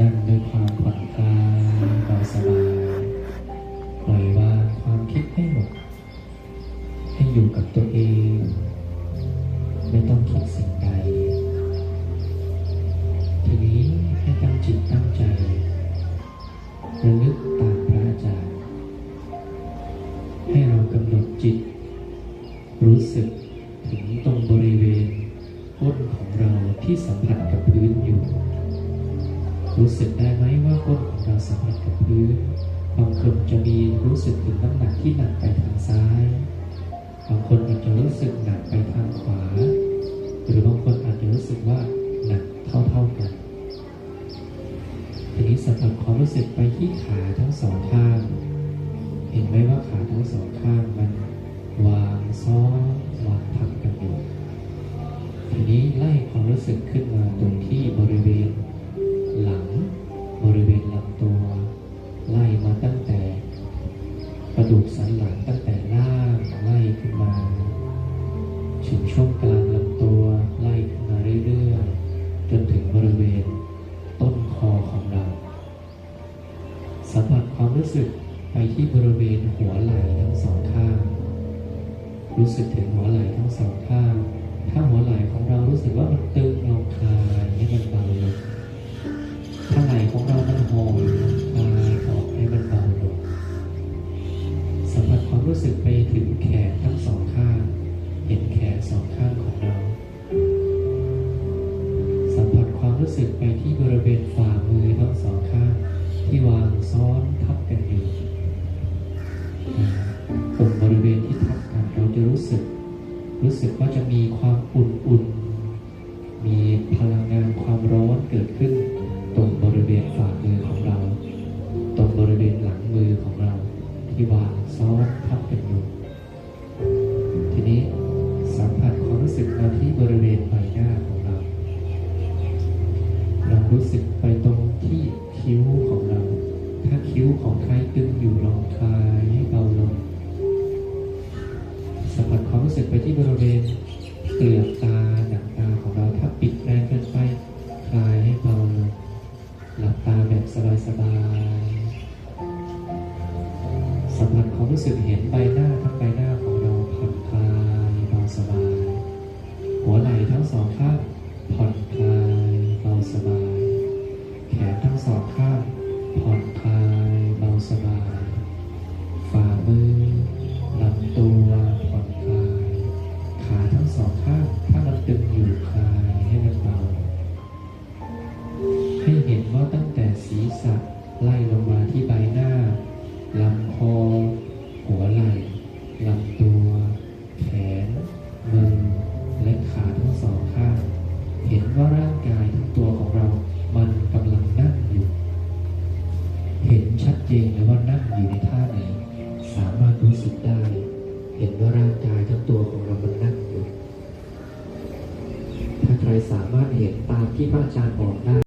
นั่งด้วยความผ่อนคลายเบาสบายปล่อยวางความคิดให้หมด ให้อยู่กับตัวเอง ไม่ต้องคิดสิ่งใด ทีนี้ให้ตั้งจิตตั้งใจระลึกตามพระอาจารย์ ให้เรากำหนดจิต รู้สึกถึงตรงบริเวณก้นของเราที่สัมผัสกับ รู้สึกได้ไหมว่าก้นของเราสัมผัสกับพื้น บางคนจะมีรู้สึกถึงน้ำหนักที่หนักไปทางซ้าย บางคนอาจจะรู้สึกหนักไปทางขวา หรือบางคนอาจจะรู้สึกว่าหนักเท่าๆกัน ทีนี้สัมผัสความรู้สึกไปที่ขาทั้งสองข้าง เห็นไหมว่าขาทั้งสองข้างมันวางซ้อนวางทับกันอยู่ ทีนี้ไล่ความรู้สึกขึ้นมาตรงที่ สันหลังตั้งแต่ล่างไล่ขึ้นมาถึงช่วงกลางลำตัวไล่ขึ้นมาเรื่อยๆจนถึงบริเวณต้นคอของเรา สัมผัสความรู้สึกไปที่บริเวณหัวไหล่ทั้งสองข้าง รู้สึกถึงหัวไหล่ทั้งสองข้าง รู้สึกว่าจะมีความอุ่นๆ มีพลังงานความร้อนเกิดขึ้น ตรงบริเวณฝ่ามือของเรา ตรงบริเวณหลังมือของเรา ที่วางซ้อนทับกันอยู่ทีนี้สัมผัสความรู้สึกมาที่บริเวณใบหน้าของเรา เรารู้สึกไปตรงที่คิ้วของเรา ถ้าคิ้วของใครตึงอยู่ลองคลา ไปที่บริเวณเปลือกตาหนังตาของเราถ้าปิดแรงเกินไปคลายให้เบาลงหลับตาแบบสบายๆสัมผัสความรู้สึกเห็นใบหน้า เจนเลยว่านั่งอยู่ในท่าไหน สามารถรู้สึกได้ เห็นว่าร่างกายทั้งตัวของเรามันนั่งอยู่ ถ้าใครสามารถเห็นตามที่พระอาจารย์บอกได้